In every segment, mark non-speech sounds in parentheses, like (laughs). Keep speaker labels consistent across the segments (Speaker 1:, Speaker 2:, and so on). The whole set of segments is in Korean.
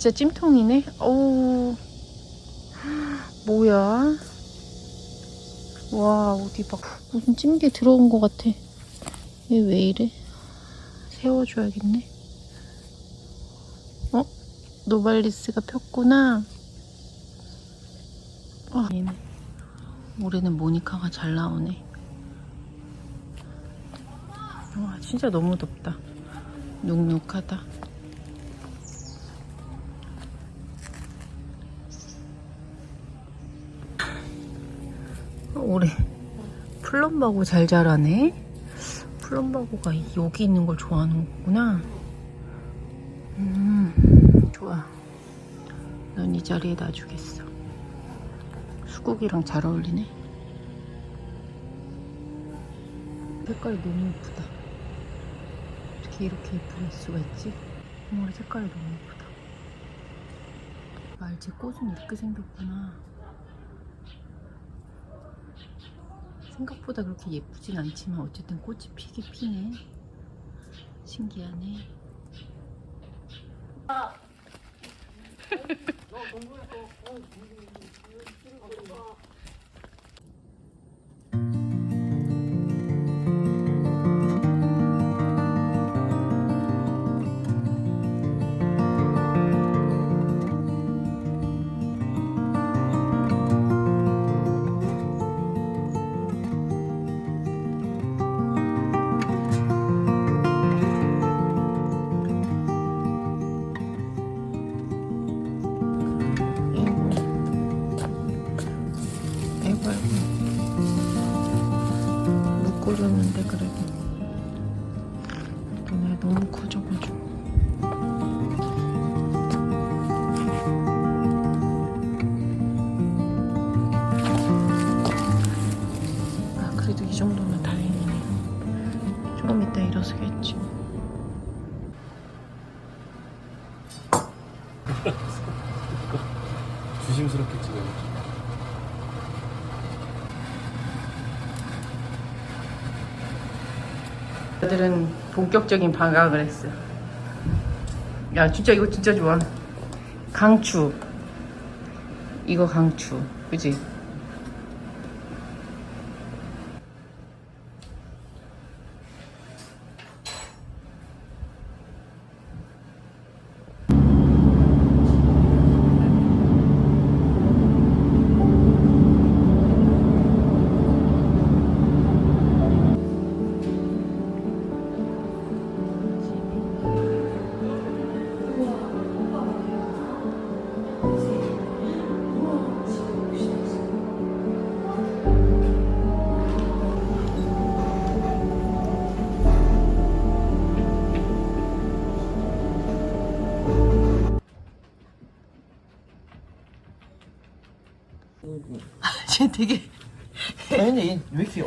Speaker 1: 진짜 찜통이네. 어우. 뭐야? 와, 어디 막 무슨 찜기에 들어온 것 같아. 얘 왜 이래? 세워줘야겠네. 어? 노발리스가 폈구나. 아, 얘네. 올해는 모니카가 잘 나오네. 와, 진짜 너무 덥다. 눅눅하다. 올해 플럼바고 잘 자라네. 플럼바고가 여기 있는 걸 좋아하는 거구나. 음, 좋아. 넌 이 자리에 놔주겠어. 수국이랑 잘 어울리네. 색깔이 너무 예쁘다. 어떻게 이렇게 예쁠 수가 있지? 정말 색깔이 너무 예쁘다. 알지? 꽃은 이렇게 생겼구나. 생각보다 그렇게 예쁘진 않지만 어쨌든 꽃이 피긴 피네. 신기하네. 너무 커져가지고. 아 그래도 이 정도면 다행이네. 조금 이따 일어서겠지. (laughs)
Speaker 2: 조심스럽게 찍어야지.
Speaker 1: 애들은 본격적인 방학을 했어. 야, 진짜 이거 진짜 좋아. 강추. 이거 강추. 그지?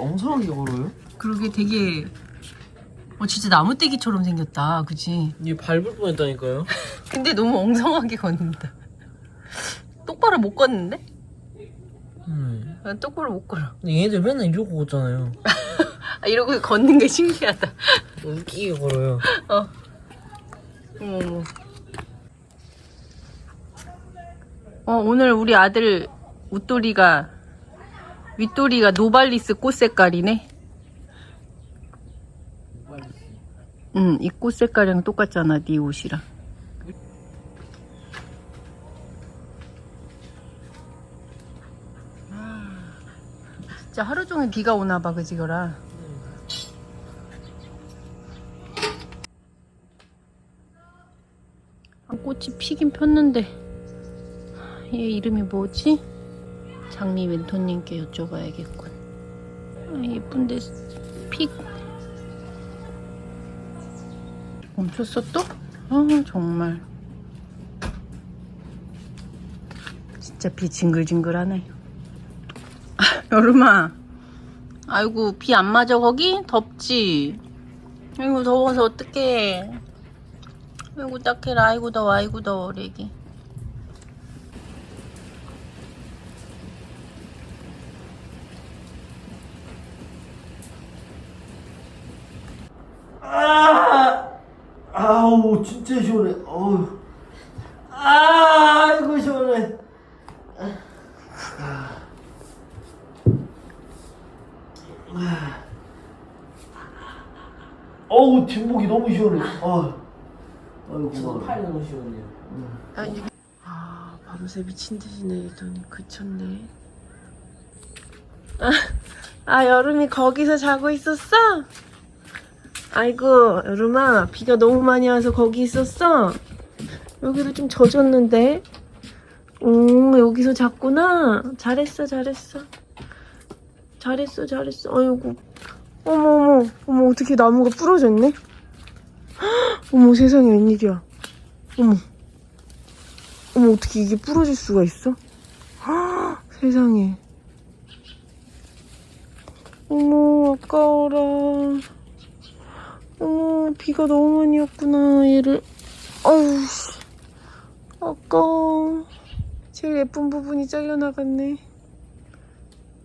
Speaker 2: 엉성하게 걸어요?
Speaker 1: 그러게 되게, 어, 진짜 나무떼기처럼 생겼다. 그지?
Speaker 2: 얘 밟을 뻔했다니까요. (laughs)
Speaker 1: 근데 너무 엉성하게 걷는다. 똑바로 못 걷는데?
Speaker 2: 음.
Speaker 1: 아, 똑바로 못 걸어.
Speaker 2: 근데 얘네들 맨날 이러고 걷잖아요. (laughs)
Speaker 1: 아, 이러고 걷는 게 신기하다.
Speaker 2: 웃기게 걸어요. (laughs)
Speaker 1: 어. 어머, 어머. 어, 오늘 우리 아들 웃돌이가, 윗돌이가 노발리스 꽃 색깔이네. 응, 이 꽃 색깔이랑 똑같잖아, 네 옷이랑. 아, 진짜 하루 종일 비가 오나 봐, 그지, 거라. 아, 꽃이 피긴 폈는데 얘 이름이 뭐지? 장미 멘토님께 여쭤봐야겠군. 아, 예쁜데 픽 멈췄어 또? 아 정말 진짜 비 징글징글하네. 아, 여름아, 아이고 비 안 맞아 거기? 덥지? 아이고 더워서 어떡해. 아이고 딱해라 아이고 더워 아이고 더워 레기
Speaker 2: 아우 진짜 시원해. 어우. 아, 아이고 시원해. 아. 아.
Speaker 3: 어우 뒷목이 너무 시원해. 아. 아이고.
Speaker 2: 팔 너무 시원해. 아, 이게...
Speaker 1: 아 밤새 미친 듯이 내리더니 그쳤네. 아, 아 여름이 거기서 자고 있었어? 아이고 여름아 비가 너무 많이 와서 거기 있었어? 여기도 좀 젖었는데. 오 여기서 잤구나. 잘했어 잘했어. 잘했어 잘했어. 아이고 어머 어머 어머 어떻게 나무가 부러졌네? 헉, (gasps) 어머 세상에 웬일이야. 어머. 어머 어떻게 이게 부러질 수가 있어? 헉, (gasps) 세상에 어머 아까워라 어머 비가 너무 많이 왔구나 얘를. 씨 아까워. 제일 예쁜 부분이 잘려나갔네.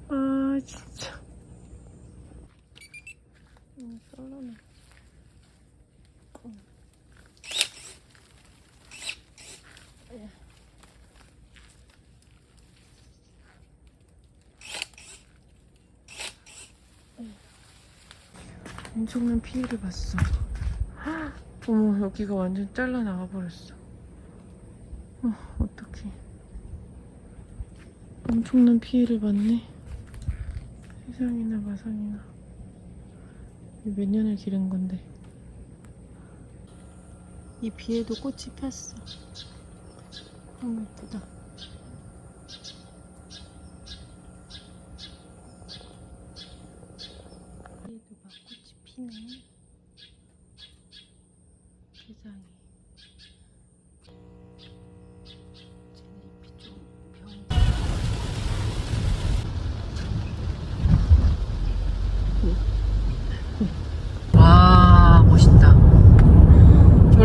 Speaker 1: 아 진짜 음, 썰어놔. 엄청난 피해를 봤어. 헉, 어머, 여기가 완전 잘라 나가버렸어. 어, 어떡해. 엄청난 피해를 봤네. 세상이나 마상이나. 이몇 년을 기른 건데. 이 비에도 꽃이 폈어. 너무 예쁘다.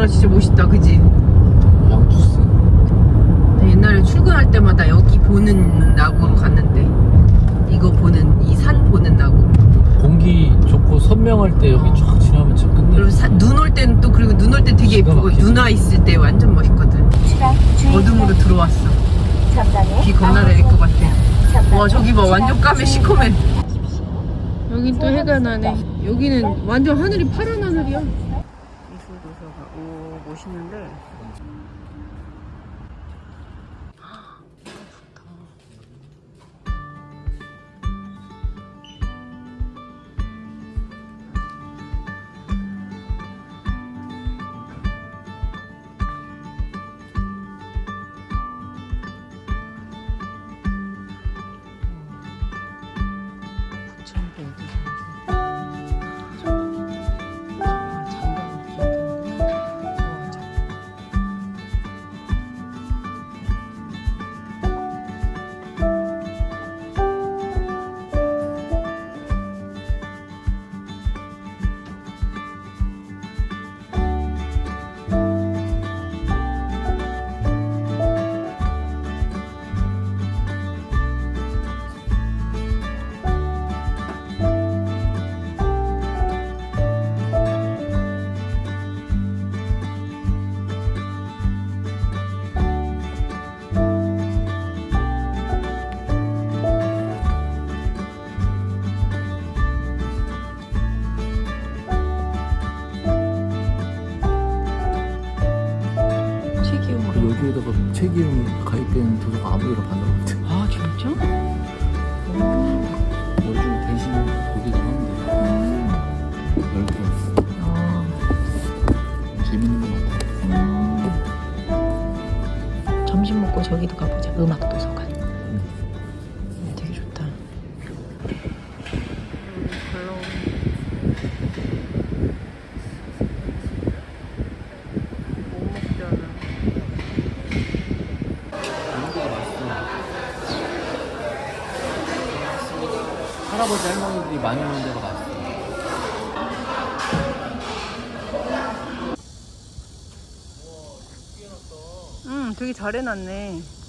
Speaker 1: 저라 진짜 멋있다, 그지?
Speaker 2: 양주스.
Speaker 1: 나 옛날에 출근할 때마다 여기 보는 낙으로 갔는데 이거 보는 이 산 보는 낙으로.
Speaker 2: 공기 좋고 선명할 때 여기 쫙 지나면 진짜
Speaker 1: 그리고
Speaker 2: 끝내줘.
Speaker 1: 눈올 때는 또 그리고 눈 올 때 되게
Speaker 2: 기가
Speaker 1: 예쁘고
Speaker 2: 막히지.
Speaker 1: 누나 있을 때 완전 멋있거든. 어둠으로 들어왔어. 비 겁나 내릴 것 같아. 와 저기 봐 완전 까매 시커매. 여긴 또 해가 나네. 여기는 완전 하늘이 파란 하늘이야. 멋있는데. 책
Speaker 3: 이름이 가입된 도서가 아무 데나 받는 것 같아.
Speaker 1: 아 진짜? 응, 되게 잘 해놨네.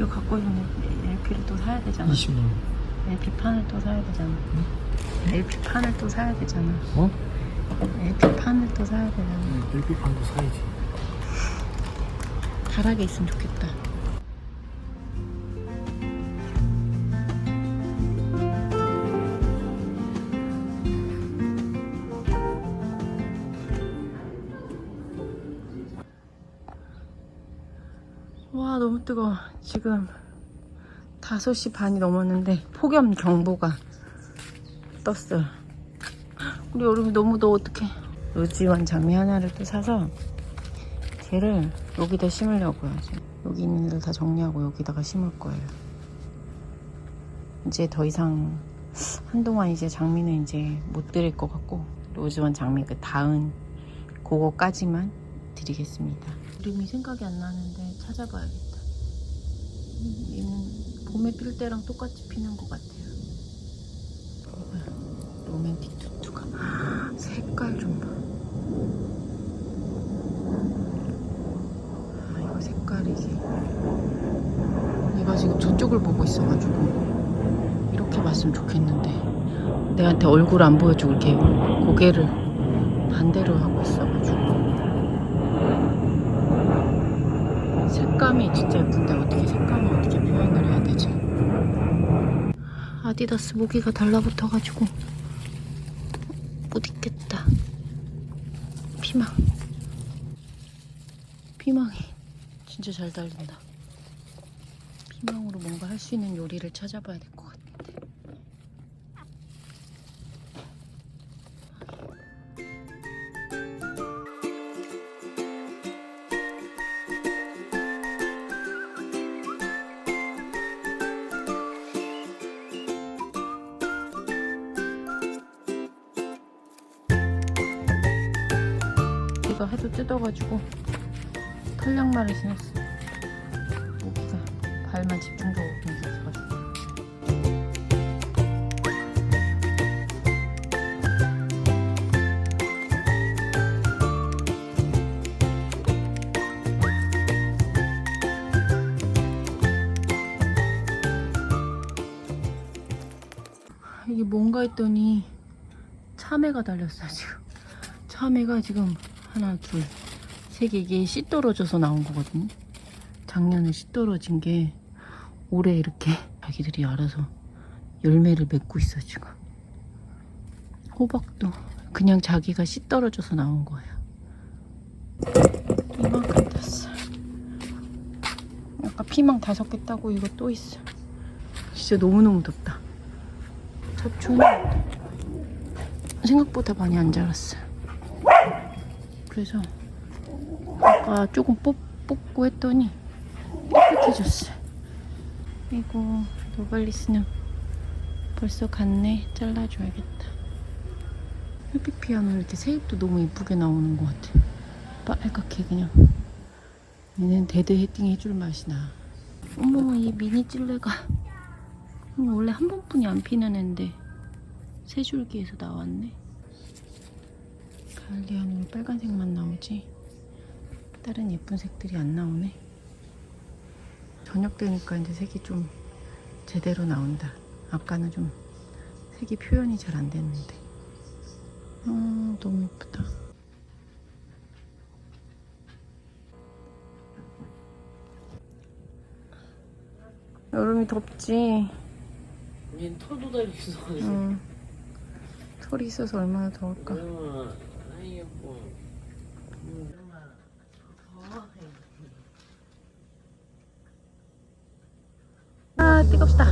Speaker 2: 이거 갖고
Speaker 1: 있는 LP를 또 사야 되잖아.
Speaker 2: 20만 원.
Speaker 1: LP 판을 또 사야 되잖아. LP 판을 또 사야 되잖아.
Speaker 2: 어?
Speaker 1: LP 판을 또 사야 되잖아.
Speaker 2: 일비판도 사야지.
Speaker 1: 다락에 있으면 좋겠다. 와 너무 뜨거워. 지금 5시 반이 넘었는데 폭염 경보가 떴어요. 우리 여름이 너무 더워 어떡해. 로지원 장미 하나를 또 사서 걔를 여기다 심으려고요. 여기 있는 애들 다 정리하고 여기다가 심을 거예요. 이제 더 이상 한동안 이제 장미는 이제 못 드릴 것 같고 로즈원 장미 그 다은 그거까지만 드리겠습니다. 이름이 생각이 안 나는데 찾아봐야겠다. 음, 얘는 봄에 필 때랑 똑같이 피는 것 같아요. 로맨틱 투투가 색깔 좀 봐. 아, 이거 색깔이지. 얘가 지금 저쪽을 보고 있어가지고 이렇게 봤으면 좋겠는데 내한테 얼굴 안 보여주고 이렇게 고개를 반대로 하고 있어가지고 색감이 진짜 예쁜데 어떻게 색감을 어떻게 표현을 해야 되지? 아디다스 모기가 달라붙어가지고 못 입겠다. 피망. 피망이 진짜 잘 달린다. 피망으로 뭔가 할 수 있는 요리를 찾아봐야 될 것 같은 뜯어가지고 털양말을 신었어. 모기가 발만 집중적으로 움직여가지고. 이게 뭔가 했더니 참외가 달렸어 지금. 참외가 지금 하나, 둘, 세 개 이게 씨 떨어져서 나온 거거든요. 작년에 씨 떨어진 게 올해 이렇게 (laughs) 자기들이 알아서 열매를 맺고 있어 지금. 호박도 그냥 자기가 씨 떨어져서 나온 거예요. 이만큼 땄어. 아까 피망 다섯 개 따고 이거 또 있어. 진짜 너무너무 덥다. 잡초는 생각보다 많이 안 자랐어요. 그래서 아까 조금 뽑, 뽑고 했더니 깨끗해졌어요. 이거 노발리스는 벌써 갔네. 잘라줘야겠다. 혈빛 피아노 이렇게 새잎도 너무 이쁘게 나오는 것 같아. 빨갛게 그냥. 얘는 데드 헤딩 해줄 맛이 나. 어머 이 미니 찔레가 음, 원래 한 번뿐이 안 피는 앤데 세 줄기에서 나왔네. 갈리아는 빨간색만 나오지? 다른 예쁜 색들이 안 나오네. 저녁 되니까 이제 색이 좀 제대로 나온다. 아까는 좀 색이 표현이 잘 안 됐는데. 아 너무 예쁘다. 여름이 덥지?
Speaker 2: 얘는 털도 달려 있어가지고.
Speaker 1: 응. 털이 있어서 얼마나 더울까?
Speaker 2: 그러면 아
Speaker 1: 뜨겁다.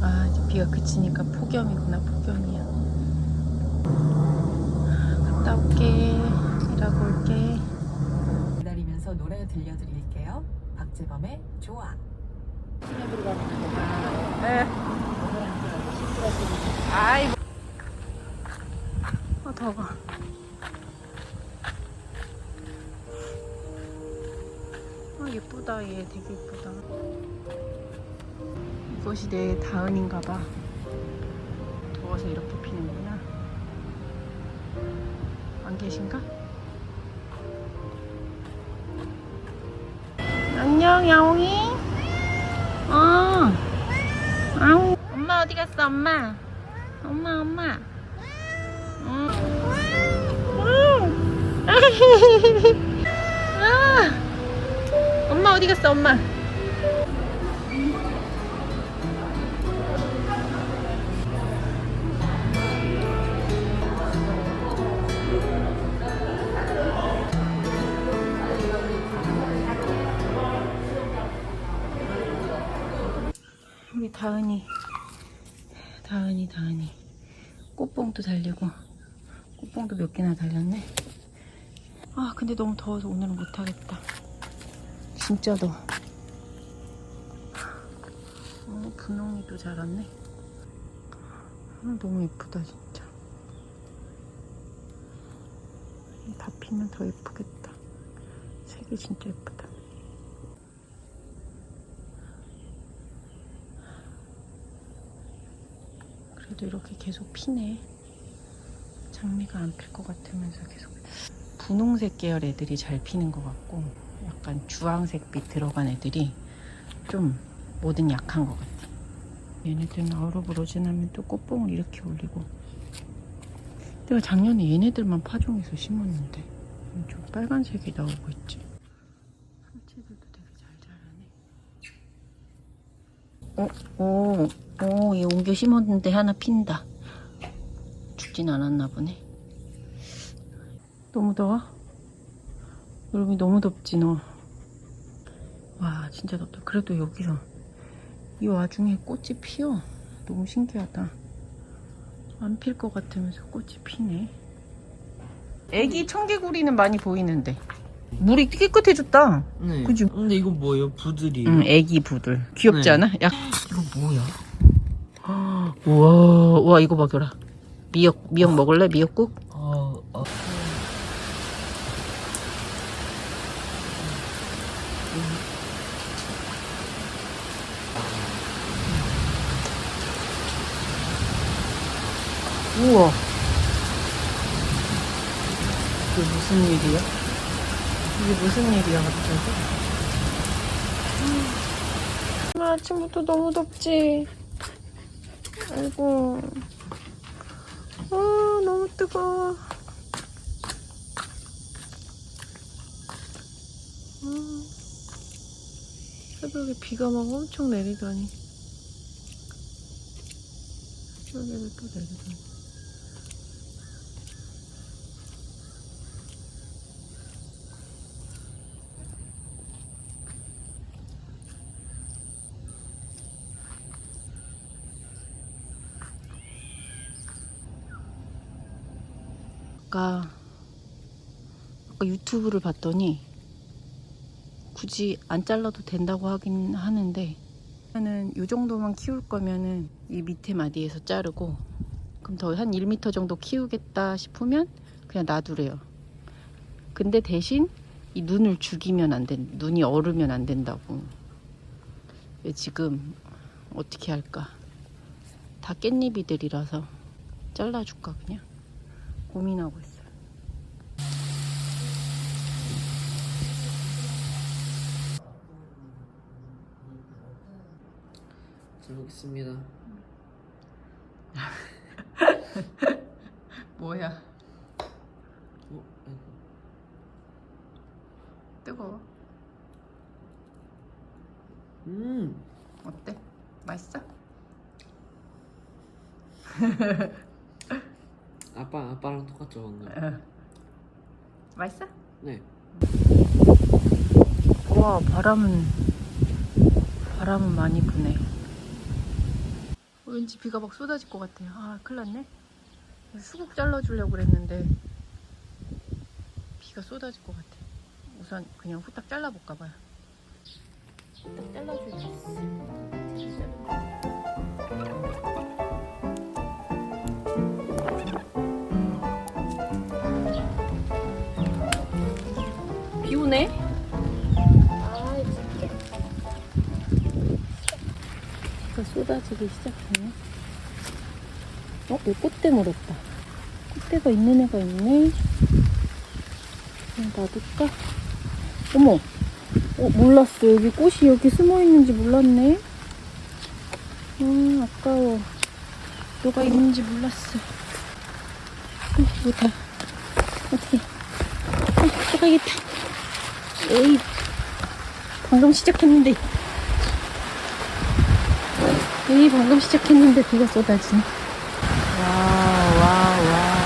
Speaker 1: 아 이제 비가 그치니까 폭염이구나. 폭염이야. 갔다 올게. 일하고 올게.
Speaker 4: 기다리면서 노래 들려드릴게요. 박재범의 좋아.
Speaker 1: 네. 아이고 하다가 아 예쁘다. 얘 되게 예쁘다. 이것이 내 다은인가봐. 더워서 이렇게 피는구나. 안 계신가? 안녕 야옹이. 어. 아우 엄마 어디 갔어 엄마? 엄마 엄마. 아. 엄마 어디 갔어 엄마 우리 다은이 다은이 다은이 꽃봉도 달리고 꽃봉도 몇 개나 달렸네 아 근데 너무 더워서 오늘은 못하겠다. 진짜 더워. 어, 분홍이도 자랐네. 아, 너무 예쁘다 진짜. 다 피면 더 예쁘겠다. 색이 진짜 예쁘다. 그래도 이렇게 계속 피네. 장미가 안 필 것 같으면서 계속 분홍색 계열 애들이 잘 피는 것 같고 약간 주황색빛 들어간 애들이 좀 뭐든 약한 것 같아. 얘네들은 아우로브로진하면 또 꽃봉을 이렇게 올리고 내가 작년에 얘네들만 파종해서 심었는데 좀 빨간색이 나오고 있지. 설치들도 되게 잘 자라네. 어, 어, 어, 얘 옮겨 심었는데 하나 핀다. 죽진 않았나 보네. 너무 더워? 여름이 너무 덥지, 너. 와, 진짜 덥다. 그래도 여기서 이 와중에 꽃이 피어. 너무 신기하다. 안 필 것 같으면서 꽃이 피네. 애기 청개구리는 많이 보이는데. 물이 깨끗해졌다.
Speaker 3: 네.
Speaker 1: 그지?
Speaker 3: 근데 이거 뭐예요? 부들이에요?
Speaker 1: 응, 애기 부들. 귀엽지
Speaker 3: 네.
Speaker 1: 않아? 약
Speaker 3: 이거 뭐야? (gasps)
Speaker 1: 우와, 우와 이거 봐줘라. 미역 미역 먹을래? 미역국?
Speaker 3: 어, 어.
Speaker 1: 우와. 이게 무슨 일이야? 이게 무슨 일이야 갑자기? 음, 아침부터 너무 덥지. 아이고. 아 너무 뜨거워. 음, 새벽에 비가 막 엄청 내리더니 새벽에도 또 내리더니 아까 아까 유튜브를 봤더니 굳이 안 잘라도 된다고 하긴 하는데 나는 이 정도만 키울 거면은 이 밑에 마디에서 자르고 그럼 더 한 1m 정도 키우겠다 싶으면 그냥 놔두래요. 근데 대신 이 눈을 죽이면 안 된, 눈이 얼으면 안 된다고. 왜 지금 어떻게 할까? 다 깻잎이들이라서 잘라줄까 그냥 고민하고 있어요.
Speaker 3: 잘 먹겠습니다. (laughs)
Speaker 1: 뭐야?
Speaker 3: 어, 아이고.
Speaker 1: 뜨거워.
Speaker 3: 음,
Speaker 1: 어때? 맛있어? (laughs)
Speaker 3: 똑같죠, 방금.
Speaker 1: 응. 맛있어?
Speaker 3: 네.
Speaker 1: 와 바람은 바람은 많이 부네. 왠지 비가 막 쏟아질 것 같아요. 아 큰일 났네. 수국 잘라주려고 그랬는데 비가 쏟아질 것 같아. 우선 그냥 후딱 잘라볼까 봐요. 후딱. 비 오네. 아 진짜. 쏟아지기 시작하네. 어? 왜 꽃대 물었다. 꽃대가 있는 애가 있네. 놔둘까? 어머!
Speaker 5: 어, 몰랐어. 여기 꽃이 여기 숨어 있는지 몰랐네. 음, 아까워. 뭐가 있는지 몰랐어. 어, 못해. 어떻게. 어, 들어가겠다. 에이, 방금 시작했는데. 에이, 방금 시작했는데 비가 쏟아지네. 와우, 와우, 와우.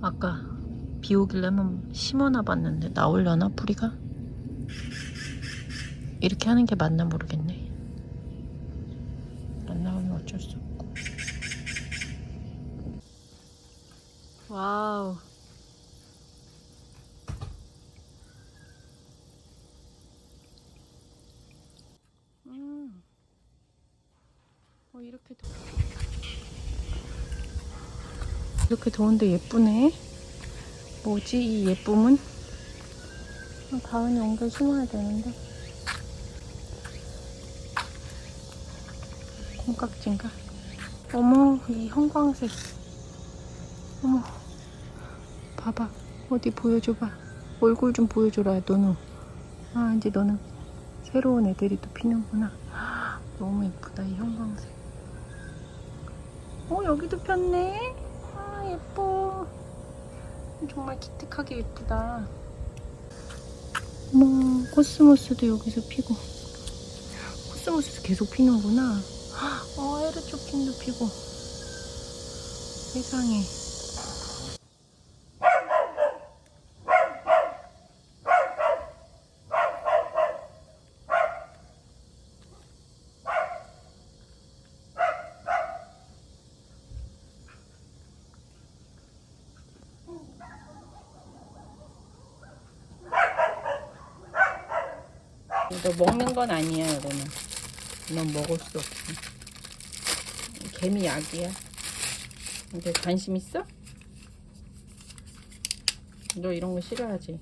Speaker 1: 아까 비 오길래 한번 심어놔 봤는데 나오려나 뿌리가? 이렇게 하는 게 맞나 모르겠네. 안 나오면 어쩔 수 없고. 와우. 음. 어, 이렇게 더... 이렇게 더운데 예쁘네. 뭐지 이 예쁨은? 아, 가은이 옮겨 심어야 되는데. 콩깍지인가? 어머 이 형광색. 어머 봐봐 어디 보여줘봐. 얼굴 좀 보여줘라 너는. 아 이제 너는 새로운 애들이 또 피는구나. 너무 예쁘다 이 형광색. 어 여기도 폈네. 정말 기특하게 예쁘다. 어머 코스모스도 여기서 피고. 코스모스 계속 피는구나. 어 에르초핀도 피고. 세상에. 너 먹는 건 아니야, 이거는. 넌 먹을 수 없어. 개미 약이야. 근데 관심 있어? 너 이런 거 싫어하지?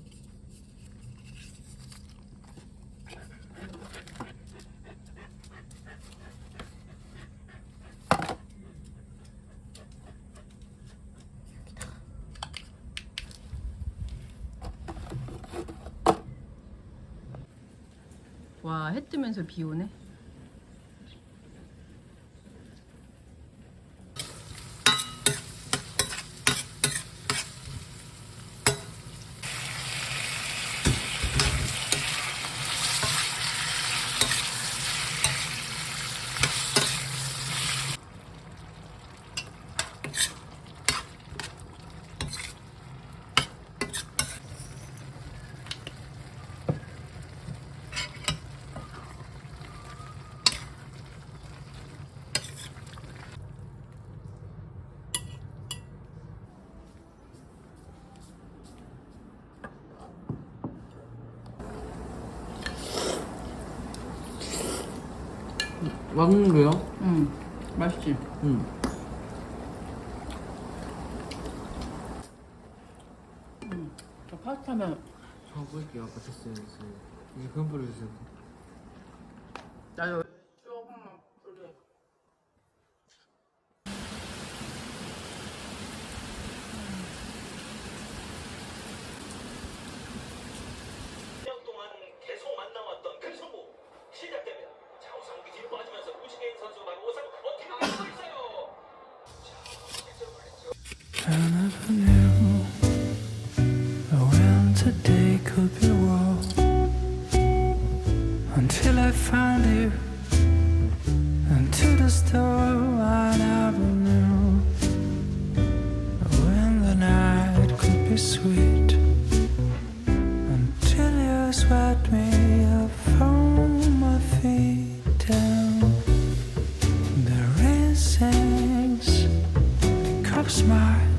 Speaker 1: 와, 해 뜨면서 비 오네.
Speaker 2: 맞는데요?
Speaker 5: 응, 맛있지?
Speaker 2: 응.
Speaker 5: 저 파스타면
Speaker 2: 저 보일게요. 아까 됐어요. 됐어요. 이제 그만 뿌려주세요.
Speaker 5: 나도 smart.